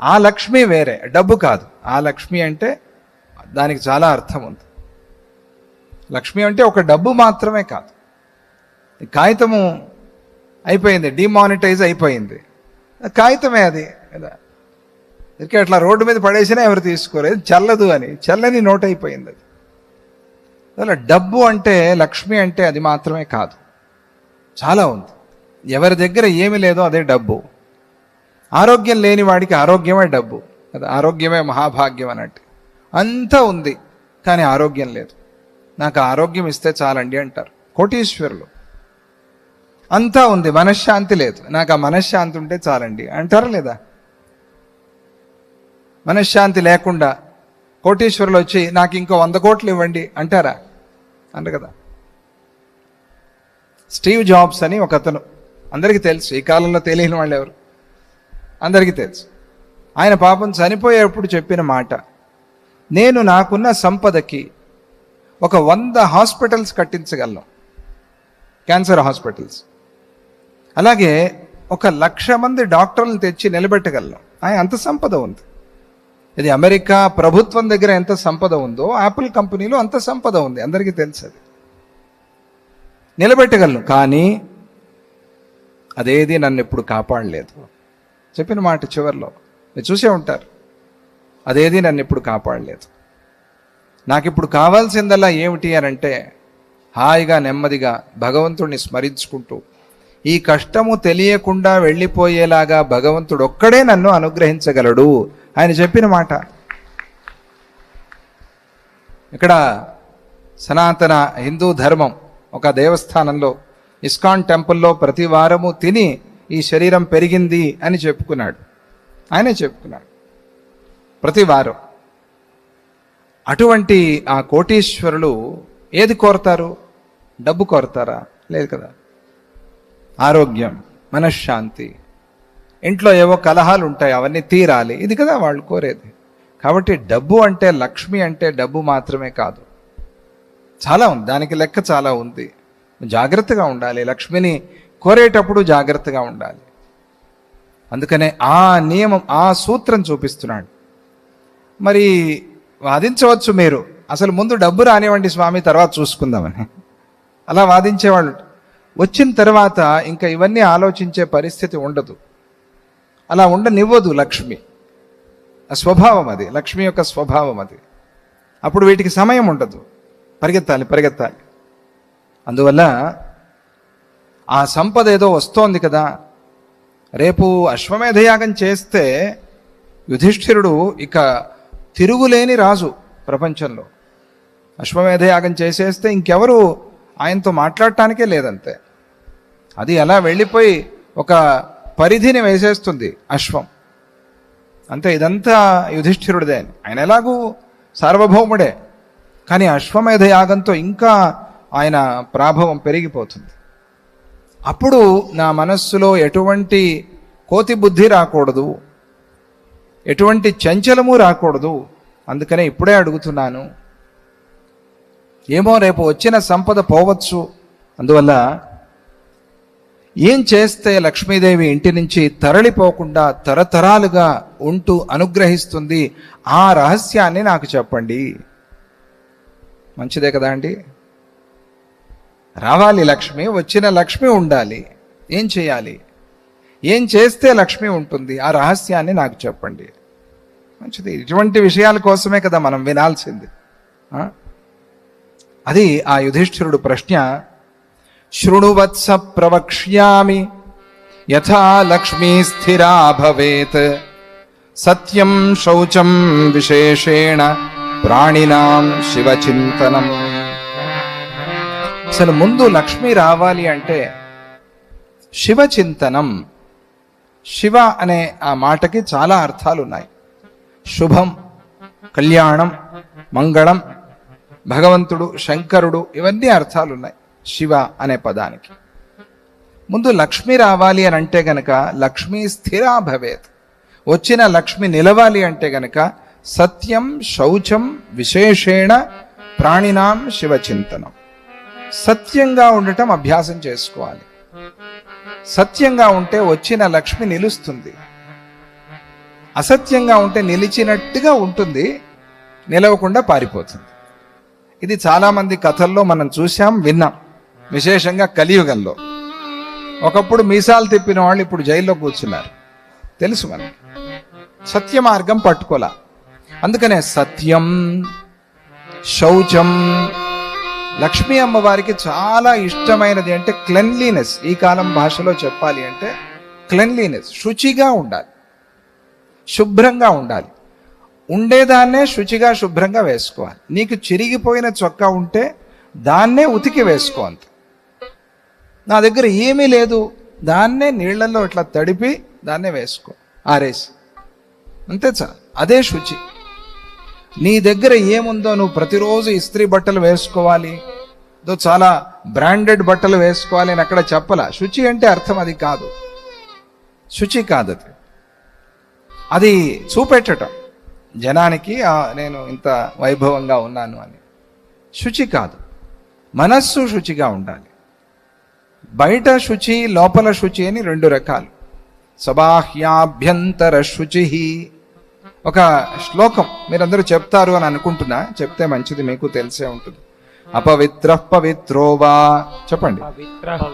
ఆ లక్ష్మి వేరే డబ్బు కాదు. ఆ లక్ష్మి అంటే దానికి చాలా అర్థం ఉంది. లక్ష్మి అంటే ఒక డబ్బు మాత్రమే కాదు. కాగితము అయిపోయింది డిమానిటైజ్ అయిపోయింది. కాగితమే అది. కదా? ఇక అట్లా రోడ్డు మీద పడేసినా ఎవరు తీసుకోలేదు. చల్లదు అని చల్లని నోట్ అయిపోయింది అది. అలా డబ్బు అంటే లక్ష్మి అంటే అది మాత్రమే కాదు. చాలా ఉంది. ఎవరి దగ్గర ఏమి లేదో అదే డబ్బు. ఆరోగ్యం లేని వాడికి ఆరోగ్యమే డబ్బు. అది ఆరోగ్యమే మహాభాగ్యం అన్నట్టు. అంతా ఉంది కానీ ఆరోగ్యం లేదు. నాకు ఆరోగ్యం ఇస్తే చాలండి అంటారు కోటీశ్వరులు. అంతా ఉంది మనశ్శాంతి లేదు. నాకు ఆ మనశ్శాంతి ఉంటే చాలండి. అంటారా లేదా? మనశ్శాంతి లేకుండా కోటీశ్వరులు వచ్చి నాకు ఇంకో వంద కోట్లు ఇవ్వండి అంటారా? అంట కదా. స్టీవ్ జాబ్స్ అని ఒక అతను అందరికీ తెలుసు ఈ కాలంలో తెలియని వాళ్ళు ఎవరు అందరికీ తెలుసు. ఆయన పాపం చనిపోయేప్పుడు చెప్పిన మాట నేను నాకున్న సంపదకి ఒక వంద హాస్పిటల్స్ కట్టించగలను. Cancer hospitals. అలాగే ఒక లక్ష మంది డాక్టర్లను తెచ్చి నిలబెట్టగలను. ఆయన అంత సంపద ఉంది. ఇది అమెరికా ప్రభుత్వం దగ్గర ఎంత సంపద ఉందో యాపిల్ కంపెనీలో అంత సంపద ఉంది. అందరికీ తెలుసు అది. నిలబెట్టగలను. కానీ అదేది నన్ను ఎప్పుడు కాపాడలేదు. చెప్పిన మాట చివరిలో. మీరు చూసే ఉంటారు. అదేది నన్ను ఇప్పుడు కాపాడలేదు. నాకు ఇప్పుడు కావాల్సిందల్లా ఏమిటి అని అంటే హాయిగా నెమ్మదిగా భగవంతుడిని స్మరించుకుంటూ ఈ కష్టము తెలియకుండా వెళ్ళిపోయేలాగా భగవంతుడు ఒక్కడే నన్ను అనుగ్రహించగలడు ఆయన చెప్పిన మాట. ఇక్కడ సనాతన హిందూ ధర్మం ఒక దేవస్థానంలో ఇస్కాన్ టెంపుల్లో ప్రతి వారము తిని ఈ శరీరం పెరిగింది అని చెప్పుకున్నాడు. ఆయనే చెప్పుకున్నాడు. ప్రతి వారం అటువంటి ఆ కోటీశ్వరులు ఏది కోరతారు? డబ్బు కోరతారా? లేదు కదా. ఆరోగ్యం మనశ్శాంతి ఇంట్లో ఏవో కలహాలు ఉంటాయి అవన్నీ తీరాలి. ఇది కదా వాళ్ళు కోరేది. కాబట్టి డబ్బు అంటే లక్ష్మి అంటే డబ్బు మాత్రమే కాదు. చాలా ఉంది. దానికి లెక్క చాలా ఉంది. జాగ్రత్తగా ఉండాలి. లక్ష్మిని కోరేటప్పుడు జాగ్రత్తగా ఉండాలి. అందుకనే ఆ నియమం ఆ సూత్రం చూపిస్తున్నాడు. మరి వాదించవచ్చు మీరు. అసలు ముందు డబ్బు రానివ్వండి స్వామి తర్వాత చూసుకుందామని. అలా వాదించేవాళ్ళు. వచ్చిన తర్వాత ఇంకా ఇవన్నీ ఆలోచించే పరిస్థితి ఉండదు. అలా ఉండనివ్వదు లక్ష్మి. ఆ స్వభావం అది. లక్ష్మి యొక్క స్వభావం అది. అప్పుడు వీటికి సమయం ఉండదు. పరిగెత్తాలి పరిగెత్తాలి. అందువల్ల ఆ సంపద ఏదో వస్తోంది కదా. రేపు అశ్వమేధయాగం చేస్తే యుధిష్ఠిరుడు ఇక తిరుగులేని రాజు ప్రపంచంలో. అశ్వమేధయాగం చేసేస్తే ఇంకెవరు ఆయనతో మాట్లాడటానికే లేదంతే. అది ఎలా వెళ్ళిపోయి ఒక పరిధిని వేసేస్తుంది అశ్వం. అంతే ఇదంతా యుధిష్ఠిరుడిదే ఆయన ఎలాగూ సార్వభౌముడే. కానీ అశ్వమేధ యాగంతో ఇంకా ఆయన ప్రాభవం పెరిగిపోతుంది. అప్పుడు నా మనస్సులో ఎటువంటి కోతి బుద్ధి రాకూడదు ఎటువంటి చంచలము రాకూడదు. అందుకనే ఇప్పుడే అడుగుతున్నాను ఏమో రేపు వచ్చిన సంపద పోవచ్చు. అందువల్ల ఏం చేస్తే లక్ష్మీదేవి ఇంటి నుంచి తరలిపోకుండా తరతరాలుగా ఉంటూ అనుగ్రహిస్తుంది ఆ రహస్యాన్ని నాకు చెప్పండి. మంచిదే కదా అండి? రావాలి లక్ష్మి వచ్చిన లక్ష్మి ఉండాలి. ఏం చేయాలి? ఏం చేస్తే లక్ష్మి ఉంటుంది? ఆ రహస్యాన్ని నాకు చెప్పండి. మంచిది. ఇటువంటి విషయాల కోసమే కదా మనం వినాల్సింది. అది ఆ యుధిష్ఠిరుడు ప్రశ్న. శృణువత్స ప్రవక్ష్యామి. యథా లక్ష్మీ స్థిరా భవేత్. సత్యం శౌచం విశేషేణ ప్రాణినాం శివచింతనం. అసలు ముందు లక్ష్మి రావాలి అంటే శివ చింతనం శివ అనే ఆ మాటకి చాలా అర్థాలు ఉన్నాయి శుభం కళ్యాణం మంగళం భగవంతుడు శంకరుడు ఇవన్నీ అర్థాలు ఉన్నాయి శివ అనే పదానికి. ముందు లక్ష్మి రావాలి అని అంటే గనక లక్ష్మి స్థిరా భవేత్. వచ్చిన లక్ష్మి నిలవాలి అంటే గనక సత్యం శౌచం విశేషేణ ప్రాణినాం శివచింతనం. సత్యంగా ఉండటం అభ్యాసం చేసుకోవాలి. సత్యంగా ఉంటే వచ్చిన లక్ష్మి నిలుస్తుంది. అసత్యంగా ఉంటే నిలిచినట్టుగా ఉంటుంది నిలవకుండా పారిపోతుంది. ఇది చాలామంది కథల్లో మనం చూసాం విన్నాం. విశేషంగా కలియుగంలో. ఒకప్పుడు మీసాలు తిప్పిన వాళ్ళు ఇప్పుడు జైల్లో కూర్చున్నారు. తెలుసు మనకి. సత్య మార్గం పట్టుకోలా. అందుకనే సత్యం శౌచం లక్ష్మీ అమ్మవారికి చాలా ఇష్టమైనది అంటే క్లెన్లీనెస్ ఈ కాలం భాషలో చెప్పాలి అంటే క్లెన్లీనెస్ శుచిగా ఉండాలి. శుభ్రంగా ఉండాలి. ఉండేదాన్నే శుచిగా శుభ్రంగా వేసుకోవాలి. నీకు చిరిగిపోయిన చొక్కా ఉంటే దాన్నే ఉతికి వేసుకో అంత. నా దగ్గర ఏమీ లేదు. దాన్నే నీళ్ళలో ఇట్లా తడిపి దాన్నే వేసుకో. ఆరేసి. అంతే చాలు. అదే శుచి. నీ దగ్గర ఏముందో నువ్వు ప్రతిరోజు ఇస్త్రీ బట్టలు వేసుకోవాలి. దో చాలా బ్రాండెడ్ బట్టలు వేసుకోవాలి అని అక్కడ చెప్పల. శుచి అంటే అర్థం అది కాదు. శుచి కాదు అది. అది చూపెట్టడం జనానికి నేను ఇంత వైభవంగా ఉన్నాను అని. శుచి కాదు. మనస్సు శుచిగా ఉండాలి. బయట శుచి లోపల శుచి అని రెండు రకాలు. సబాహ్యాభ్యంతర శుచి. ఒక శ్లోకం మీరందరూ చెప్తారు అని అనుకుంటున్నా. చెప్తే మంచిది మీకు తెలిసే ఉంటుంది. అపవిత్ర పవిత్రో వా. చెప్పండి.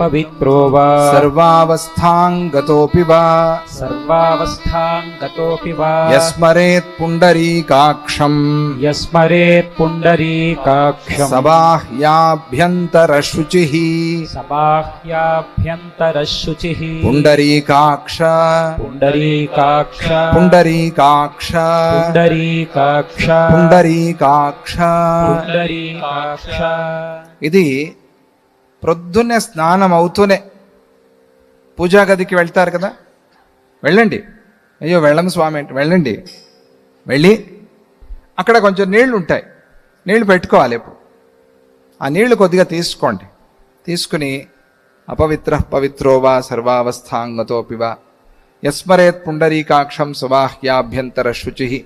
పవిత్రో వా. సర్వావస్థాంగతోపి వా. సర్వావస్థాంగతోపి వా. యస్మరేత్ పుండరీకాక్షం. యస్మరేత్ పుండరీకాక్షం. సబాహ్యాభ్యంతరశుచిః. సబాహ్యాభ్యంతరశుచిః. పుండరీకాక్ష. పుండరీకాక్ష. పుండరీకాక్ష. పుండరీకాక్ష. పుండరీకాక్ష. పుండరీకాక్ష. ఇది ప్రొద్దున్నే స్నానం అవుతూనే పూజా గదికి వెళ్తారు కదా? వెళ్ళండి. అయ్యో వెళ్ళం స్వామి అంటే వెళ్ళండి. వెళ్ళి అక్కడ కొంచెం నీళ్ళు ఉంటాయి. నీళ్ళు పెట్టుకోవాలి ఇప్పుడు. ఆ నీళ్ళు కొద్దిగా తీసుకోండి. తీసుకుని అపవిత్ర పవిత్రోవా సర్వావస్థాంగతోపివా యస్మరేత్ పుండరీకాక్షం సువాహ్యాభ్యంతర శుచి.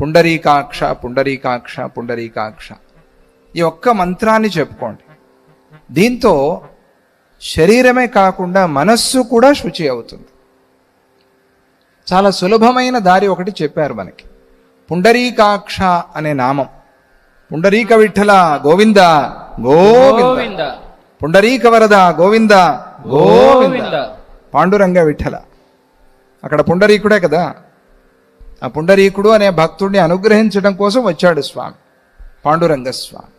పుండరీకాక్ష పుండరీకాక్ష పుండరీకాక్ష. ఈ ఒక్క మంత్రాన్ని చెప్పుకోండి. దీంతో శరీరమే కాకుండా మనస్సు కూడా శుచి అవుతుంది. చాలా సులభమైన దారి ఒకటి చెప్పారు మనకి. పుండరీకాక్ష అనే నామం. పుండరీక విఠల గోవింద గోవింద. పుండరీక వరద గోవింద. గోవింద. పాండురంగ విఠల. అక్కడ పుండరీకుడే కదా. ఆ పుండరీకుడు అనే భక్తుడిని అనుగ్రహించడం కోసం వచ్చాడు స్వామి. పాండురంగ స్వామి.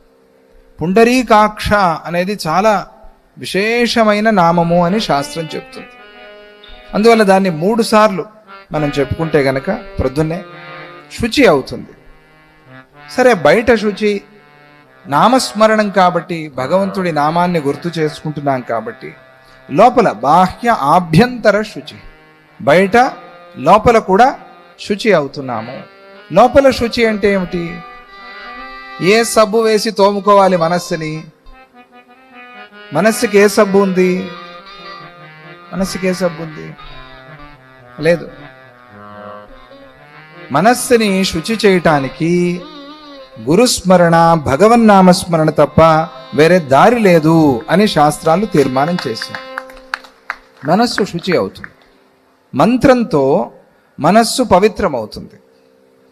పుండరీకాక్ష అనేది చాలా విశేషమైన నామము అని శాస్త్రం చెప్తుంది. అందువల్ల దాన్ని మూడు సార్లు మనం చెప్పుకుంటే గనక ప్రొద్దున్నే శుచి అవుతుంది. సరే బయట శుచి నామస్మరణం కాబట్టి భగవంతుడి నామాన్ని గుర్తు చేసుకుంటున్నాం కాబట్టి లోపల బాహ్య ఆభ్యంతర శుచి బయట లోపల కూడా శుచి అవుతున్నాము. లోపల శుచి అంటే ఏమిటి? ఏ సబ్బు వేసి తోముకోవాలి మనస్సుని? మనస్సుకి ఏ సబ్బు ఉంది? మనస్సుకి ఏ సబ్బు ఉంది? లేదు. మనస్సుని శుచి చేయటానికి గురుస్మరణ భగవన్నామస్మరణ తప్ప వేరే దారి లేదు అని శాస్త్రాలు తీర్మానం చేశాయి. మనస్సు శుచి అవుతుంది. మంత్రంతో మనస్సు పవిత్రమవుతుంది.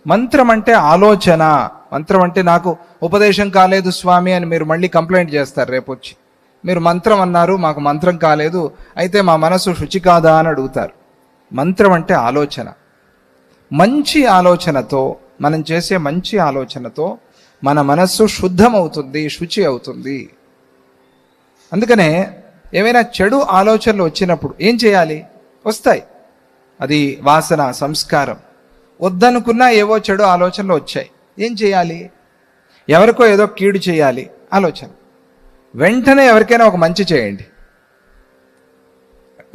మంత్రం అంటే ఆలోచన. మంత్రం అంటే నాకు ఉపదేశం కాలేదు స్వామి అని మీరు మళ్ళీ కంప్లైంట్ చేస్తారు రేపు వచ్చి. మీరు మంత్రం అన్నారు మాకు మంత్రం కాలేదు అయితే మా మనసు శుచి కాదా అని అడుగుతారు. మంత్రం అంటే ఆలోచన. మంచి ఆలోచనతో మనం చేసే మంచి ఆలోచనతో మన మనస్సు శుద్ధమవుతుంది శుచి అవుతుంది. అందుకనే ఏమైనా చెడు ఆలోచనలు వచ్చినప్పుడు ఏం చేయాలి? వస్తాయి. అది వాసన సంస్కారం. వద్దనుకున్నా ఏవో చెడు ఆలోచనలు వచ్చాయి. ఏం చేయాలి? ఎవరికో ఏదో కీడు చేయాలి. ఆలోచన. వెంటనే ఎవరికైనా ఒక మంచి చేయండి.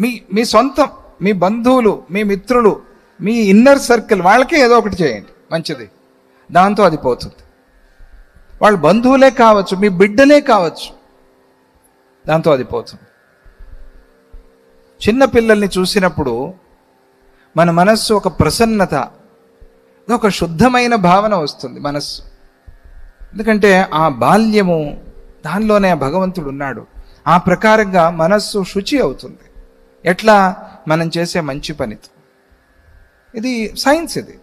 మీ మీ సొంతం మీ బంధువులు మీ మిత్రులు మీ ఇన్నర్ సర్కిల్ వాళ్ళకే ఏదో ఒకటి చేయండి. మంచిది. దాంతో అది పోతుంది. వాళ్ళ బంధువులే కావచ్చు మీ బిడ్డలే కావచ్చు దాంతో అది పోతుంది. చిన్న పిల్లల్ని చూసినప్పుడు మన మనస్సు ఒక ప్రసన్నత ఒక శుద్ధమైన భావన వస్తుంది మనస్సు. ఎందుకంటే ఆ బాల్యము దానిలోనే ఆ భగవంతుడు ఉన్నాడు. ఆ ప్రకారంగా మనస్సు శుచి అవుతుంది. ఎట్లా? మనం చేసే మంచి పనితో ఇది సైన్స్ ఇది.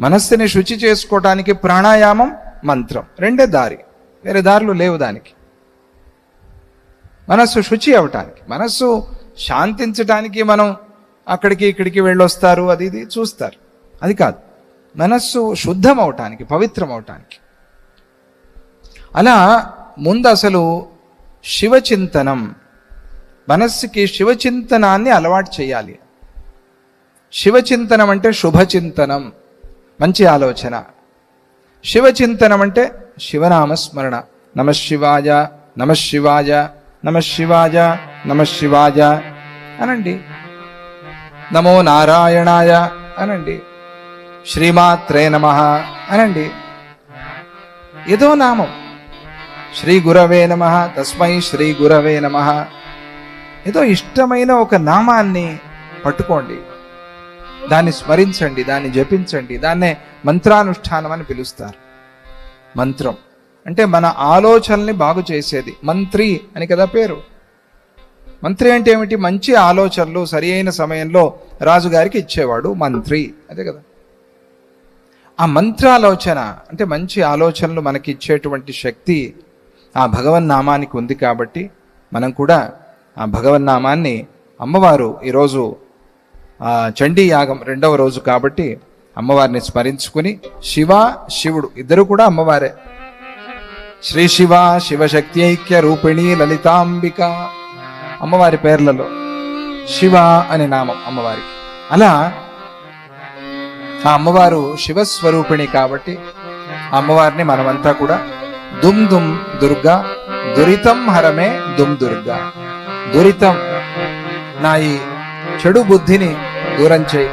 మనస్సుని శుచి చేసుకోవటానికి ప్రాణాయామం మంత్రం. రెండే దారి. వేరే దారులు లేవు దానికి. మనస్సు శుచి అవటానికి. మనస్సు శాంతించటానికి మనం అక్కడికి ఇక్కడికి వెళ్ళొస్తారు అది ఇది చూస్తారు. అది కాదు. మనస్సు శుద్ధం అవటానికి పవిత్రం అవటానికి అలా ముందు అసలు శివచింతనం మనస్సుకి శివచింతనాన్ని అలవాటు చేయాలి. శివచింతనం అంటే శుభచింతనం మంచి ఆలోచన. శివచింతనం అంటే శివనామ స్మరణ నమ శివాయ నమ శివాయ నమ శివాయ నమ శివాయ అనండి. నమో నారాయణాయ అనండి. శ్రీమాత్రే నమ అనండి. ఏదో నామం. శ్రీ గురవే నమ తస్మై శ్రీ గురవే నమ. ఏదో ఇష్టమైన ఒక నామాన్ని పట్టుకోండి. దాన్ని స్మరించండి దాన్ని జపించండి దాన్నే మంత్రానుష్ఠానం అని పిలుస్తారు. మంత్రం. అంటే మన ఆలోచనల్ని బాగు చేసేది. మంత్రి అని కదా పేరు. మంత్రి అంటే ఏమిటి? మంచి ఆలోచనలు సరి అయిన సమయంలో రాజుగారికి ఇచ్చేవాడు మంత్రి. అదే కదా. ఆ మంత్రాలోచన అంటే మంచి ఆలోచనలు మనకి ఇచ్చేటువంటి శక్తి ఆ భగవన్నామానికి ఉంది కాబట్టి మనం కూడా ఆ భగవన్నామాన్ని అమ్మవారు ఈరోజు చండీ యాగం రెండవ రోజు కాబట్టి అమ్మవారిని స్మరించుకుని శివ శివుడు ఇద్దరు కూడా అమ్మవారే. శ్రీ శివ శివశక్తి ఐక్య రూపిణి లలితాంబిక అమ్మవారి పేర్లలో శివ అనే నామం అమ్మవారికి. అలా ఆ అమ్మవారు శివస్వరూపిణి కాబట్టి అమ్మవారిని మనమంతా కూడా దుమ్ దుమ్ దుర్గా దురితం హరమే దుమ్ దుర్గా. దురితం నా ఈ చెడు బుద్ధిని దూరం చేయి.